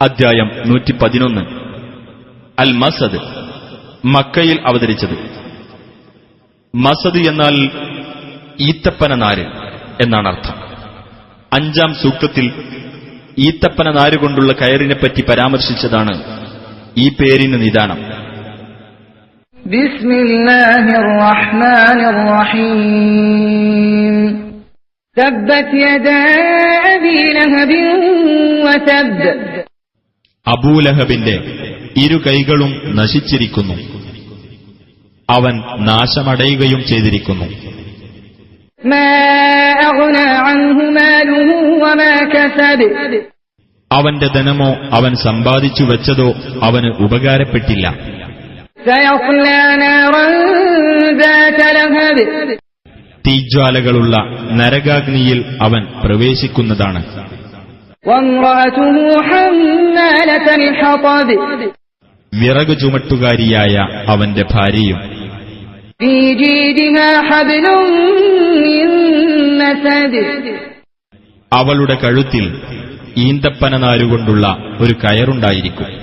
അധ്യായം നൂറ്റി പതിനൊന്ന് അൽ മസദ് മക്കയിൽ അവതരിച്ചത് മസദ് എന്നാൽ ഈത്തപ്പന നാര് എന്നാണ് അർത്ഥം അഞ്ചാം സൂക്തത്തിൽ ഈത്തപ്പന നാരുകൊണ്ടുള്ള കയറിനെപ്പറ്റി പരാമർശിച്ചതാണ് ഈ പേരിന് നിദാനം بسم الله الرحمن الرحيم تبت يدا أبي لهب وتب അബൂലഹബിന്റെ ഇരു കൈകളും നശിച്ചിരിക്കുന്നു. അവൻ നാശമടയുകയും ചെയ്തിരിക്കുന്നു. അവന്റെ ധനമോ അവൻ സമ്പാദിച്ചു വെച്ചതോ അവന് ഉപകാരപ്പെട്ടില്ല. തീജ്വാലകളുള്ള നരകാഗ്നിയിൽ അവൻ പ്രവേശിക്കുന്നതാണ്. വിറക് ചുമട്ടുകാരിയായ അവന്റെ ഭാര്യയും അവളുടെ കഴുത്തിൽ ഈന്തപ്പനനാരുകൊണ്ടുള്ള ഒരു കയറുണ്ടായിരിക്കും.